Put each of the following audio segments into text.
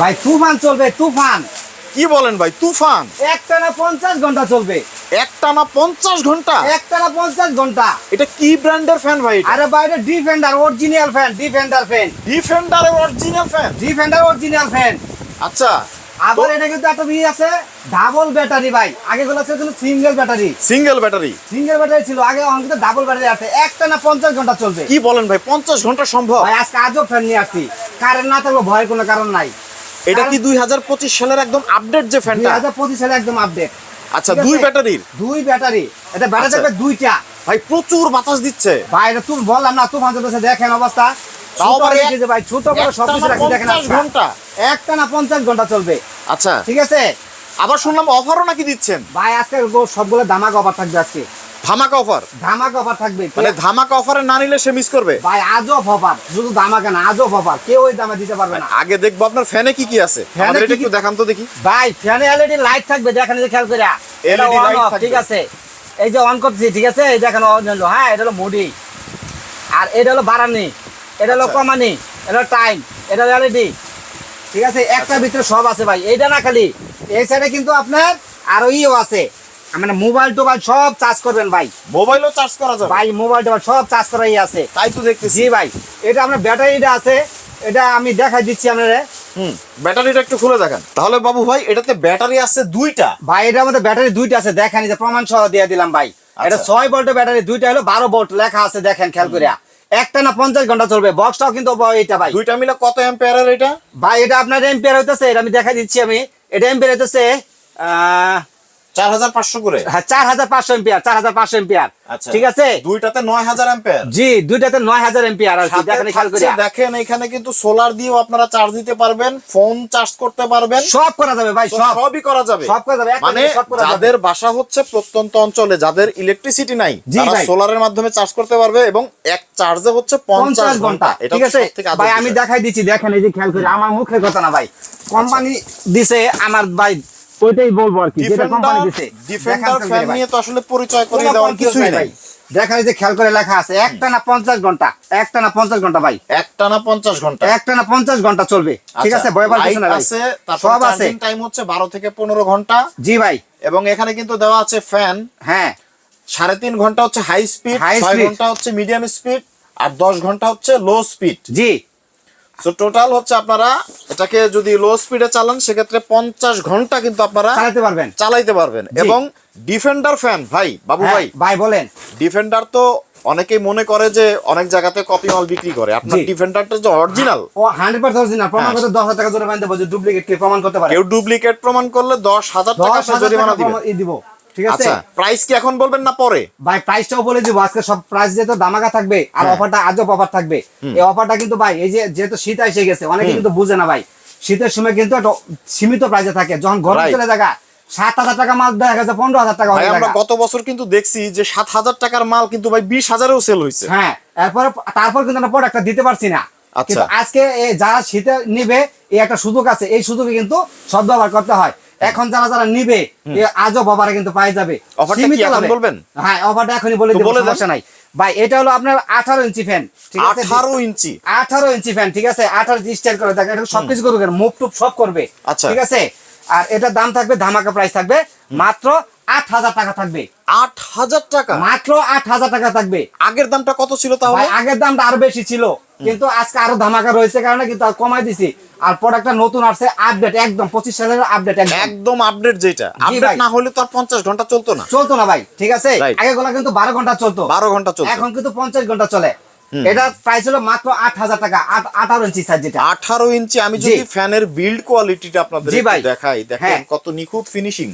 ভাই তুফান চলবে তুফান। কি বলেন ভাই তুফান? একটানা পঞ্চাশ ঘণ্টা চলবে। একটানা পঞ্চাশ ঘণ্টা? একটানা পঞ্চাশ ঘণ্টা। এটা কি ব্র্যান্ডের ফ্যান ভাই আরে বাইরে defender original fan defender fan defender original fan defender original fan আচ্ছা। আবার এটা কিন্তু একটা ইয়ে আছে ডাবল ব্যাটারি ভাই। আগে গুলো ছিল single battery single battery single battery ছিল আগে অনেক ডাবল ব্যাটারি আছে। একটানা পঞ্চাশ ঘণ্টা চলবে। কি বলেন ভাই পঞ্চাশ ঘণ্টা সম্ভব? ভাই আজকে আজও ফ্যান নিয়ে আসছি। কারেন্ট না থাকলে ভয়ের কোনো কারণ নাই। এটা কি দুই হাজার পঁচিশ সালের একদম আপডেট যে দুই ফ্যানটা হাজার পঁচিশ সালে একদম আপডেট আচ্ছা দুই ব্যাটারির? দুই ব্যাটারি। এটা ব্যাটারি আচ্ছা। থাকবে দুইটা। ভাই প্রচুর বাতাস দিচ্ছে। ভাই এটা তুমি বললাম না তুফান চলতেছে দেখেন অবস্থা। তাও আবার এক- যে ভাই ছোট বড় সব কিছু রাখছি দেখেন 50 ঘণ্টা। একটা না পঞ্চাশ ঘণ্টা চলবে। আচ্ছা। ঠিক আছে? আবার শুনলাম অফারও নাকি দিচ্ছেন? ভাই আজকে সবগুলো ধামাকা অফার থাকবে আজকে। ধামাকা অফার? ধামাকা অফার থাকবে। মানে ধামাকা অফারে না নিলে সে মিস করবে? ভাই আজও অফার। শুধু ধামাকা না আজও অফার। কেউ ওই দামে দিতে পারবে না। আগে দেখব আপনার ফ্যানে কি কি আছে। ফ্যানে একটু দেখান তো দেখি। ভাই ফ্যানে এলইডি লাইট থাকবে দেখেন এই যে খেয়াল করে off, থাকবে। ঠিক আছে? এই যে অন করছি ঠিক আছে? এই দেখেন on হলো। হ্যাঁ এটা হলো মুডি। আর এটা হলো বাড়ানি এটা হলো আচ্ছা। কমানি। এটা হলো টাইম এটা হলো এলইডি ঠিক আছে? একটার ভিতরে সব আছে ভাই। এইটা না খালি। এই সাইডে কিন্তু আপনার আরও ইও আছে। মানে মোবাইল টোবাইল সব চার্জ করবেন ভাই। মোবাইলও চার্জ করা যাবে? ভাই মোবাইল টোবাইল সব চার্জ করাই আছে। তাই তো দেখতেছি। ভাই এটা আপনার ব্যাটারিটা আছে এটা আমি দেখাই দিচ্ছি আপনারা। হুম ব্যাটারিটা একটু খুলে দেখেন। তাহলে বাবু ভাই এটাতে ব্যাটারি আছে দুইটা। ভাই এটার মধ্যে ব্যাটারি দুইটা আছে দেখেন যে প্রমাণ সহ দিয়ে দিলাম ভাই। আচ্ছা। এটা ছয় ভোল্টের ব্যাটারি দুইটা হলো বারো ভোল্ট লেখা আছে দেখেন খেয়াল করিয়া একটা না পঞ্চাশ ঘণ্টা চলবে। বক্সটাও কিন্তু এটা ভাই। দুইটা মিলে কত এম্পিয়ারের এটা? ভাই এটা আপনার এম্পিয়ার হইতেছে এটা আমি দেখাই দিচ্ছি আমি। এটা এম্পিয়ার হইতেছে আহ 4500 করে? হ্যাঁ, আচ্ছা। ঠিক আছে? দুইটাতে দুইটাতে দেখেন এখানে কিন্তু সোলার আপনারা চার্জ দিতে পারবেন ফোন চার্জ করতে পারবেন। মানে যাদের বাসা হচ্ছে প্রত্যন্ত অঞ্চলে যাদের ইলেকট্রিসিটি নাই সোলারের মাধ্যমে চার্জ করতে পারবে এবং এক চার্জে হচ্ছে 50 ঘণ্টা। ঠিক আছে? ভাই আমি দেখাই দিচ্ছি দেখেন এই যে খেয়াল করে আমার মুখে কথা না ভাই। আচ্ছা। কোম্পানি দিছে আমার ভাই ওইটাই বলব আর কি যেটা কোম্পানি দিছে। ডিফেন্ডার ফ্যান নিয়ে তো আসলে পরিচয় করিয়ে দেওয়ার কিছুই নাই নাই। ভাই। দেখেন এই যে খেয়াল করে লেখা আছে একটা না পঞ্চাশ ঘণ্টা একটা না পঞ্চাশ ঘণ্টা ভাই। একটানা পঞ্চাশ ঘণ্টা। একটা না পঞ্চাশ ঘণ্টা চলবে। ঠিক আছে ভয় না আচ্ছা, আছে সব আছে। টাইম হচ্ছে বারো থেকে পনেরো ঘণ্টা। জি ভাই। এবং এখানে কিন্তু দেওয়া আছে ফ্যান হ্যাঁ। সাড়ে তিন ঘণ্টা হচ্ছে হাই স্পিড speed। ঘণ্টা হচ্ছে মিডিয়াম স্পিড আর দশ ঘণ্টা হচ্ছে লো স্পিড জি। সো টোটাল হচ্ছে আপনারা এটাকে যদি লো স্পিডে চালান সেক্ষেত্রে পঞ্চাশ ঘণ্টা কিন্তু আপনারা চালাতে পারবেন। চালাইতে পারবেন। এবং ডিফেন্ডার ফ্যান ভাই বাবু হ্যাঁ, ভাই। ভাই বলেন। ডিফেন্ডার তো অনেকেই মনে করে যে অনেক জায়গাতে কপি মাল বিক্রি করে। আপনার ডিফেন্ডারটা যে অরিজিনাল ও হান্ড্রেড পার্সেন্ট অরিজিনাল প্রমাণ হ্যাঁ। করতে দশ হাজার টাকা জোরে বানতে বলছে ডুপ্লিকেট কে প্রমাণ করতে পারে। কেউ ডুপ্লিকেট প্রমাণ করলে দশ হাজার টাকা হাজার জরিমানা দিবে প্রমাণ- দিব। ঠিক আছে? আচ্ছা প্রাইস কি এখন বলবেন না পরে? ভাই প্রাইসটাও বলে দিব। আজকে সব প্রাইস যেহেতু দামাকা থাকবে আর হ্যাঁ। অফারটা আজব অফার থাকবে। এই অফারটা কিন্তু ভাই এই যে যেহেতু শীত এসে গেছে অনেকে কিন্তু বুঝে না ভাই। শীতের সময় কিন্তু একটা সীমিত প্রাইসে থাকে। যখন গরম চলে জায়গা সাত হাজার টাকা মাল দেখা গেছে পনেরো হাজার টাকা আমরা গত বছর কিন্তু দেখছি যে সাত হাজার টাকার মাল কিন্তু ভাই বিশ হাজারেও সেল হয়েছে হ্যাঁ এরপরে তারপর কিন্তু আমরা প্রোডাক্টটা দিতে পারছি না। আচ্ছা। কিন্তু আজকে যারা শীতে নিবে এই একটা সুযোগ আছে। এই সুযোগে কিন্তু সদ্ব্যবহার করতে হয়। এখন যারা যারা নিবে আজব অফারে কিন্তু পাই যাবে। বলবেন? হ্যাঁ অফারটা এখনই বলে দেবো সমস্যা নাই। ভাই এটা হলো আপনার আঠারো ইঞ্চি ফ্যান ঠিক আছে? আঠারো ইঞ্চি। আঠারো ইঞ্চি ফ্যান ঠিক আছে? আঠারো স্টাইল করে এটা সবকিছু করবে মুভ টুপ সব করবে আচ্ছা। ঠিক আছে? আর এটার দাম থাকবে ধামাকা প্রাইস থাকবে মাত্র আট হাজার টাকা থাকবে। আট হাজার টাকা? মাত্র আট হাজার টাকা থাকবে। আগের দামটা কত ছিল তাহলে? আগের দামটা আরও বেশি ছিল। কিন্তু আজকে আরও ধামাকা রয়েছে কারণে কিন্তু কমাই দিছি। আর প্রোডাক্টটা নতুন আসছে আপডেট একদম পঁচিশ সালের আপডেট একদম। আপডেট যেটা। আপডেট না হলে তো আর পঞ্চাশ ঘণ্টা চলতো না। চলতো না ভাই ঠিক আছে? আগে গুলা কিন্তু বারো ঘণ্টা চলতো। বারো ঘণ্টা চলতো। এখন কিন্তু পঞ্চাশ ঘণ্টা চলে। এটা প্রাইস হলো মাত্র আট হাজার টাকা আঠারো ইঞ্চি সাইজ যেটা। আঠারো ইঞ্চি আমি। যদি ফ্যানের বিল্ড কোয়ালিটিটা আপনাদের। দেখাই দেখেন হ্যাঁ। কত নিখুঁত ফিনিশিং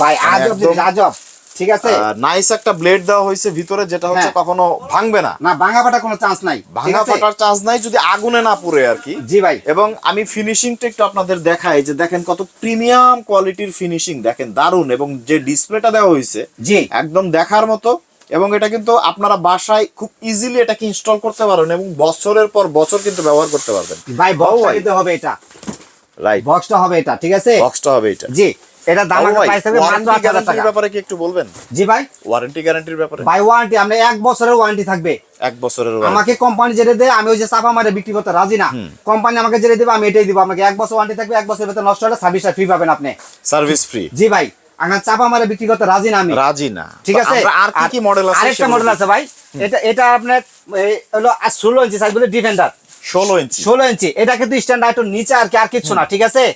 ভাই আজব আজব। ঠিক আছে? নাইস একটা ব্লেড দেওয়া হয়েছে ভিতরে যেটা হচ্ছে হ্যাঁ। কখনো ভাঙবে না। না ভাঙা ফাটা কোনো চান্স নাই। ভাঙা? ফাটার চান্স নাই যদি আগুনে না পুড়ে আর কি। জি ভাই। এবং আমি ফিনিশিংটা একটু আপনাদের দেখাই যে দেখেন কত প্রিমিয়াম কোয়ালিটির ফিনিশিং দেখেন দারুণ এবং যে ডিসপ্লেটা দেওয়া হয়েছে জি। একদম দেখার মতো। এবং এটা কিন্তু আপনারা বাসায় খুব ইজিলি এটাকে ইনস্টল করতে পারবেন এবং বছরের পর বছর কিন্তু ব্যবহার করতে পারবেন। ভাই বক্সটা ভাই। হবে এটা। রাইট বক্সটা হবে এটা ঠিক আছে? বক্সটা হবে এটা। জি। এটা দাম প্রাইস মাত্র টাকা। ব্যাপারে কি একটু বলবেন? জি ভাই। ওয়ারেন্টি গ্যারান্টির ব্যাপারে? বাই ওয়ারেন্টি আমরা এক বছরের ওয়ারেন্টি থাকবে। এক বছরের। আমাকে কোম্পানি যেটা দেয় আমি ওই যে চাপা মারে বিক্রি করতে রাজি না। কোম্পানি আমাকে যেটা দেবে আমি এটাই দিব। আমাকে এক বছর ওয়ারেন্টি থাকবে এক বছরের ভেতরে নষ্ট হলে সার্ভিসটা ফ্রি পাবেন আপনি। সার্ভিস ফ্রি জি ভাই আমার চাপা মারে বিক্রি করতে রাজি না আমি। রাজি না। ঠিক আছে? আর কি কি মডেল আছে আরেকটা মডেল আছে ভাই। এটা এটা আপনার হলো ষোলো ইঞ্চি সাইজ বলে ডিফেন্ডার ষোলো ইঞ্চি। ষোলো ইঞ্চি। এটা কিন্তু স্ট্যান্ডার্ড একটু নিচে আর কি আর কিছু না ঠিক আছে?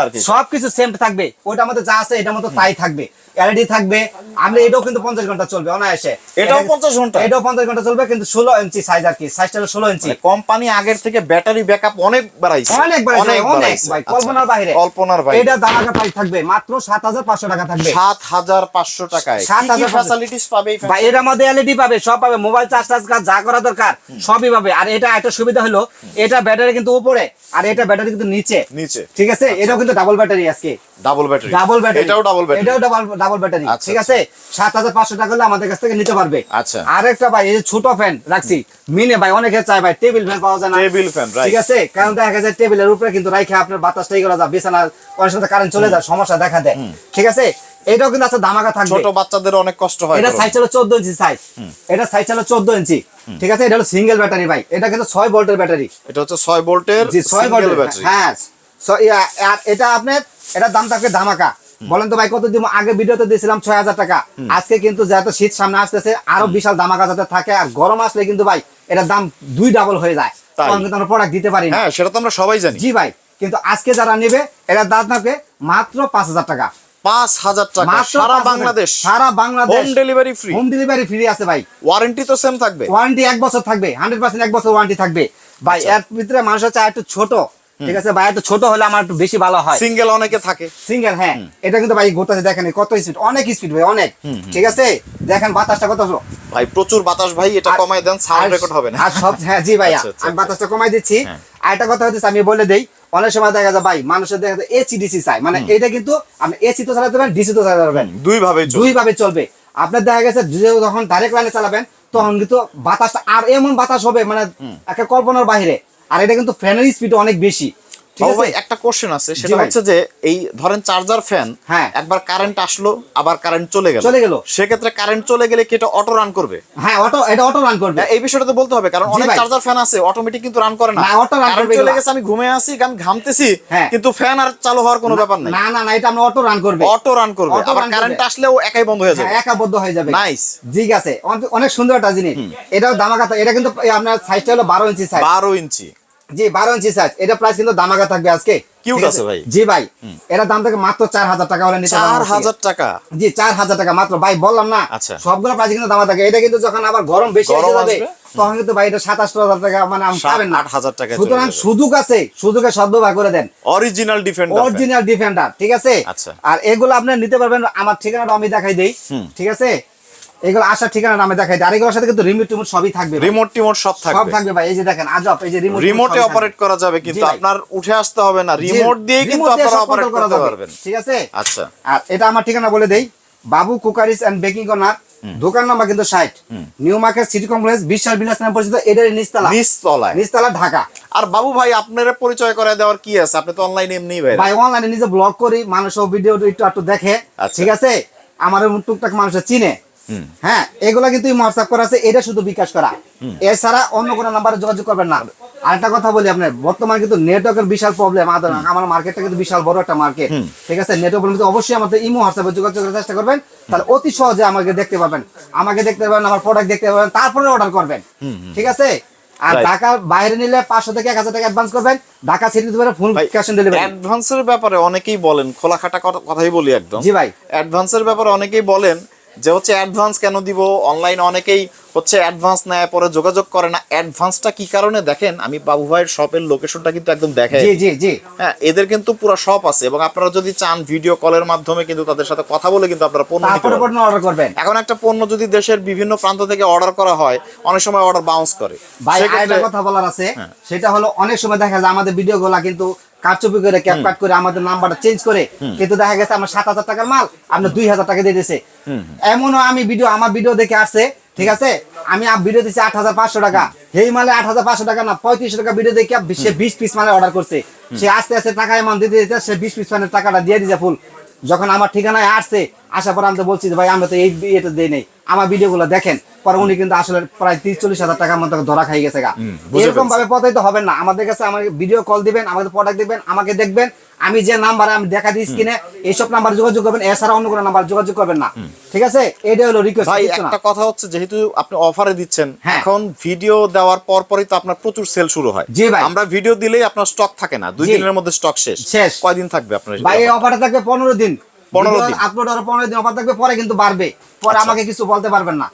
আর কি। সবকিছু সেম থাকবে। ওইটা আমাদের যা আছে এটা মতো তাই থাকবে। এলইডি থাকবে। আমরা এটাও কিন্তু পঞ্চাশ ঘণ্টা চলবে অনায়াসে। এটাও এটা- 50 ঘণ্টা? এটাও পঞ্চাশ ঘণ্টা চলবে কিন্তু ষোলো ইঞ্চি সাইজ আর কি সাইজটা হলো ষোলো ইঞ্চি কোম্পানি আগের থেকে ব্যাটারি ব্যাকআপ অনেক বাড়াইছে। অনেক বাড়াইছে, অনেক ভাই আচ্ছা, কল্পনার বাইরে। কল্পনার বাইরে। এটা দামাকা প্রাইস থাকবে মাত্র সাত হাজার পাঁচশো টাকা থাকবে। সাত হাজার পাঁচশো টাকায়। 7,500 ফ্যাসিলিটিস পাবে এটার মধ্যে এলইডি পাবে সব পাবে মোবাইল চার্জ টার্জ যা করা দরকার সবই পাবে। আর এটা একটা সুবিধা হলো এটা ব্যাটারি কিন্তু উপরে আর এটা ব্যাটারি কিন্তু নিচে। নিচে। ঠিক আছে? এটাও কিন্তু ডাবল ব্যাটারি আজকে। ডাবল ব্যাটারি ডাবল ব্যাটারি এটাও ডাবল ব্যাটারি এটাও ডাবল ডাবল ব্যাটারি আচ্ছা, ঠিক আছে? সাত হাজার পাঁচশো টাকা হলে আমাদের কাছ থেকে নিতে পারবে। আচ্ছা। আরেকটা ভাই এই ছোট ফ্যান রাখছি। মিনে ভাই অনেকে চায় ভাই টেবিল ফ্যান পাওয়া যায় না। টেবিল ফ্যান ঠিক আছে? কারণ দেখা যায় টেবিলের উপরে কিন্তু রাইখে আপনার বাতাসটা ই করা যায় বিছানা অনেক সময় কারেন্ট চলে যায় সমস্যা দেখা দেয়। ঠিক আছে? এটাও কিন্তু আছে ধামাকা থাকবে। ছোট বাচ্চাদের অনেক কষ্ট হয় এটা সাইজ হলো চোদ্দ ইঞ্চি সাইজ এটা সাইজ হলো চোদ্দ ইঞ্চি ঠিক আছে? এটা হলো সিঙ্গেল ব্যাটারি ভাই। এটা কিন্তু ছয় ভোল্টের ব্যাটারি এটা হচ্ছে ভোল্টের জি ভোল্টের ব্যাটারি হ্যাঁ। আর এটা আপনার এটার দাম থাকবে ধামাকা। বলেন তো ভাই কত দিব আগে ভিডিওতে দিয়েছিলাম ছয় হাজার টাকা? আজকে কিন্তু যেহেতু শীত সামনে আসতেছে আরও বিশাল ধামাকা যাতে থাকে আর গরম আসলে কিন্তু ভাই এটার দাম দুই ডাবল হয়ে যায়? তখন কিন্তু আমরা প্রোডাক্ট দিতে পারি না। হ্যাঁ সেটা তো আমরা সবাই জানি। জি ভাই কিন্তু আজকে যারা নেবে দাম মাত্র পাঁচ হাজার টাকা। পাঁচ হাজার টাকা সারা বাংলাদেশ। সারা Bangladesh. Home delivery free home delivery free আছে ভাই। ওয়ারেন্টি তো সেম থাকবে। ওয়ারেন্টি এক বছর থাকবে হান্ড্রেড পার্সেন্ট এক বছর ওয়ারেন্টি থাকবে। ভাই আচ্ছা। এর ভিতরে মানুষ হচ্ছে একটু ছোট। ঠিক আছে? ভাই একটু ছোট হলে আমার একটু বেশি ভালো হয়। সিঙ্গেল অনেকে থাকে। সিঙ্গেল হ্যাঁ। এটা কিন্তু ভাই গোটাতে দেখেন কত স্পিড অনেক স্পিড ভাই অনেক। ঠিক আছে? দেখেন বাতাসটা কত ভাই প্রচুর বাতাস ভাই এটা কমায় দেন সাউন্ড রেকর্ড হবে না। আর সব হ্যাঁ জি ভাইয়া আচ্ছা, আচ্ছা, আমি বাতাসটা কমাই দিচ্ছি। হ্যাঁ। আর একটা কথা হচ্ছে আমি বলে দেই অনেক সময় দেখা যায় ভাই মানুষের দেখা যায় এসি ডিসি চাই মানে এটা কিন্তু আপনি এসি তো চালাতে পারেন ডিসি তো চালাতে পারবেন। দুই ভাবে দুই ভাবে চলবে। আপনার দেখা গেছে যখন ডাইরেক্ট লাইনে চালাবেন তখন কিন্তু বাতাসটা আর এমন বাতাস হবে মানে একটা কল্পনার বাইরে আর এটা কিন্তু ফ্যানের স্পিড অনেক বেশি। ভাই একটা কোশ্চেন আছে সেটা হচ্ছে যে এই ধরেন চার্জার ফ্যান হ্যাঁ। একবার কারেন্ট আসলো আবার কারেন্ট চলে গেল। চলে গেল। সেক্ষেত্রে কারেন্ট চলে গেলে কি এটা অটো রান করবে? হ্যাঁ অটো এটা অটো রান করবে। হ্যাঁ, এই বিষয়টা তো বলতে হবে কারণ অনেক চার্জার ফ্যান আছে অটোমেটিক কিন্তু রান করে না। না, auto run করবে চলে গেছে আমি ঘুমে আছি আমি ঘামতেছি হ্যাঁ। কিন্তু ফ্যান আর চালু হওয়ার কোনো ব্যাপার নাই। না না না এটা আমরা অটো রান করবে। অটো রান করবে আবার কারেন্ট আসলেও একাই বন্ধ হয়ে যাবে। হ্যাঁ একাবদ্ধ হয়ে যাবে। নাইস ঠিক আছে। অনেক- সুন্দর একটা জিনিস। এটাও দামাকা থা- এটা কিন্তু আপনার সাইজটা হলো বারো ইঞ্চি সাইজ বারো ইঞ্চি। জি বারো ইঞ্চি সাইজ এটা প্রাইস কিন্তু দামাকা থাকবে আজকে। আছে? ভাই। জি ভাই। এটা দাম থেকে মাত্র চার হাজার টাকা হলে চার হাজার টাকা? জি চার হাজার টাকা মাত্র। ভাই বললাম না আচ্ছা। সবগুলো প্রাইস কিন্তু দামা থাকে এটা কিন্তু যখন আবার গরম বেশি এসে যাবে তখন কিন্তু ভাই এটা সাতাশ হাজার টাকা মানে আমি পাবেন না। আট হাজার টাকায় সুতরাং সুযোগ আছে সুযোগে সদ্ব্যবহার করে দেন। অরিজিনাল ডিফেন্ডার অরিজিনাল ডিফেন্ডার ঠিক আছে? আচ্ছা। আর এগুলো আপনি নিতে পারবেন আমার ঠিকানাটা আমি দেখাই দেই। ঠিক আছে? এগুলো আসার ঠিকানাটা আমি দেখাই আর এগুলোর সাথে কিন্তু রিমোট টিমোট সবই থাকবে। রিমোট টিমোট সব সব থাকবে। থাকবে ভাই। এই যে দেখেন আজব এই যে রিমোট রিমোটে অপারেট করা যাবে কিন্তু আপনার উঠে আসতে হবে না। রিমোট দিয়ে কিন্তু আপনারা অপারেট করতে পারবেন। ঠিক আছে? আচ্ছা। আর এটা আমার ঠিকানা বলে দেই। Babu cookeries and baking corner দোকান নাম্বার কিন্তু ষাট। নিউ মার্কেট সিটি কমপ্লেক্স বিশ্বাস বিলাস নামে পরিচিত। এটার নিচতলা। নিচতলায়। নিচতলা ঢাকা। আর বাবু ভাই আপনার পরিচয় করে দেওয়ার কি আছে? আপনি তো অনলাইনে এমনি ভাই। ভাই অনলাইনে নিজে ব্লগ করি মানুষ ভিডিও একটু একটু দেখে। আচ্ছা। ঠিক আছে? আমার টুকটাক মানুষ চিনে। হ্যাঁ এগুলা কিন্তু হোয়াটসঅ্যাপ করা আছে এটা শুধু বিকাশ করা। এছাড়া অন্য কোনো নাম্বারে যোগাযোগ করবেন না। আরেকটা কথা বলি আপনার বর্তমানে কিন্তু নেটওয়ার্কের বিশাল প্রবলেম আমার মার্কেটটা কিন্তু বিশাল বড় একটা মার্কেট ঠিক আছে? নেটওয়ার্ক অবশ্যই আমাদের ইমো হোয়াটসঅ্যাপে যোগাযোগ করার চেষ্টা করবেন। তাহলে অতি সহজে আমাকে দেখতে পাবেন। আমাকে দেখতে পাবেন আমার প্রোডাক্ট দেখতে পাবেন তারপরে অর্ডার করবেন। ঠিক আছে? আর. ঢাকার বাইরে নিলে পাঁচশো থেকে এক হাজার টাকা অ্যাডভান্স করবেন। ঢাকা সিটি ফুল ভাই ক্যাশ অন ডেলিভারি অ্যাডভান্সের ব্যাপারে অনেকেই বলেন খোলাখাটা কথা- কথাই বলি একদম। জি ভাই। অ্যাডভান্সের ব্যাপারে অনেকেই বলেন যে হচ্ছে অ্যাডভান্স কেন দিব? অনলাইনে অনেকেই হচ্ছে অ্যাডভান্স নেয় পরে যোগাযোগ করে না। অ্যাডভান্সটা কি কারণে? দেখেন আমি বাবু ভাইয়ের শপের লোকেশনটা কিন্তু একদম দেখাই। জি জি জি। হ্যাঁ এদের কিন্তু পুরো শপ আছে এবং আপনারা যদি চান ভিডিও কলের মাধ্যমে কিন্তু তাদের সাথে কথা বলে কিন্তু আপনারা পণ্য অর্ডার করবেন। এখন একটা পণ্য যদি দেশের বিভিন্ন প্রান্ত থেকে অর্ডার করা হয় অনেক সময় অর্ডার বাউন্স করে। ভাই আরেকটা কথা বলার আছে। হ্যাঁ। সেটা হলো অনেক সময় দেখা যায় আমাদের ভিডিও গুলা কিন্তু কারচুপি করে ক্যাপ কাট করে আমাদের নাম্বারটা চেঞ্জ করে কিন্তু দেখা গেছে আমার সাত হাজার টাকার মাল আপনার দুই হাজার টাকা দিয়ে দিয়েছে এমনও আমি ভিডিও আমার ভিডিও দেখে আসছে ঠিক আছে? আমি ভিডিও দিচ্ছি আট হাজার পাঁচশো টাকা। সেই মালে আট হাজার পাঁচশো টাকা না পঁয়ত্রিশ টাকা ভিডিও দেখে সে বিশ পিস মালে অর্ডার করছে। সে আস্তে আস্তে টাকা এমন দিতে দিতে সে বিশ পিস মানের টাকাটা দিয়ে দিয়েছে ফুল যখন আমার ঠিকানায় আসছে আসার পর আমি তো বলছি যে ভাই আমরা তো এই এটা দিই নেই। আমার ভিডিওগুলো দেখেন। পরে উনি কিন্তু আসলে প্রায় তিরিশ চল্লিশ হাজার টাকার মতো ধরা খাই গেছে গা। এরকম ভাবে ভাবে তো হবে না। আমাদের কাছে আমাকে ভিডিও কল দিবেন আমাদের প্রোডাক্ট দিবেন আমাকে দেখবেন। আমি যে নাম্বার আমি দেখা দিই স্ক্রিনে এইসব নাম্বার যোগাযোগ করবেন এছাড়া অন্য কোনো নাম্বার যোগাযোগ করবেন না। ঠিক আছে? এটা হলো রিকোয়েস্ট ভাই একটা কথা হচ্ছে যেহেতু আপনি অফারে দিচ্ছেন হ্যাঁ। এখন ভিডিও দেওয়ার পর পরই তো আপনার প্রচুর সেল শুরু হয়। জি ভাই। আমরা ভিডিও দিলেই আপনার স্টক থাকে না। দুই দিনের মধ্যে স্টক শেষ। শেষ। কয়দিন থাকবে আপনার ভাই এই অফারটা থাকবে পনেরো দিন। 15 দিন। আপলোড হওয়ার পনেরো দিন অফার থাকবে পরে কিন্তু বাড়বে। পরে আচ্ছা। আমাকে কিছু বলতে পারবেন না।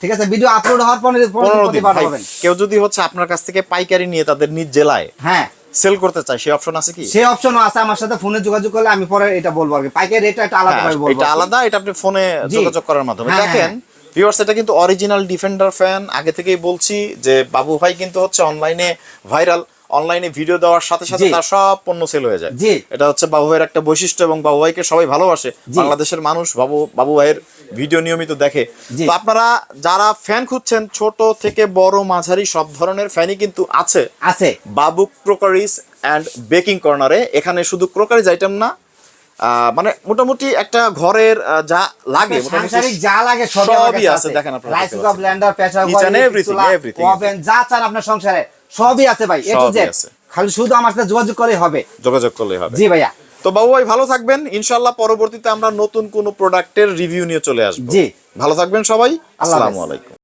ঠিক আছে? ভিডিও আপলোড হওয়ার পনেরো দিন পনেরো দিন কেউ যদি হচ্ছে আপনার কাছ থেকে পাইকারি নিয়ে তাদের নিজ জেলায় হ্যাঁ। সেল করতে চাই সেই অপশন আছে কি? সেই অপশনও আছে আমার সাথে ফোনে যোগাযোগ করলে আমি পরে এটা বলব আর কি। পাইকারি রেটটা একটা আলাদা হ্যাঁ, ভাবে বলব এটা আলাদা এটা আপনি ফোনে যোগাযোগ করার মাধ্যমে। হ্যাঁ, দেখেন ভিউয়ার্স এটা কিন্তু অরিজিনাল ডিফেন্ডার ফ্যান আগে থেকেই বলছি যে বাবু ভাই কিন্তু হচ্ছে অনলাইনে ভাইরাল অনলাইনে ভিডিও দেওয়ার সাথে সাথে তার সব পণ্য সেল হয়ে যায়। এটা হচ্ছে বাবু ভাইয়ের একটা বৈশিষ্ট্য এবং বাবু ভাইকে সবাই ভালোবাসে। বাংলাদেশের মানুষ বাবু বাবু ভাইয়ের ভিডিও নিয়মিত দেখে। তো আপনারা যারা ফ্যান খুঁজছেন ছোট থেকে বড় মাঝারি সব ধরনের ফ্যানই কিন্তু আছে। আছে। বাবুক ক্রোকারিজ অ্যান্ড বেকিং কর্নারে এখানে শুধু ক্রোকারিজ আইটেম না আহ, মানে মোটামুটি একটা ঘরের যা লাগে মোটামুটি সাংসারিক যা লাগে সবই আছে, দেখেন আপনারা rice cooker blender pressure and everything, everything. Oven যা চান আপনার সংসারে। সবই আছে ভাই এ টু জেড আছে। খালি শুধু আমার সাথে যোগাযোগ করলে হবে। যোগাযোগ করলে হবে। জি ভাইয়া। তো বাবু ভাই ভালো থাকবেন। ইনশাআল্লাহ পরবর্তীতে আমরা নতুন কোন প্রোডাক্টের রিভিউ নিয়ে চলে আসব। জি। ভালো থাকবেন সবাই। আসসালামু আলাইকুম।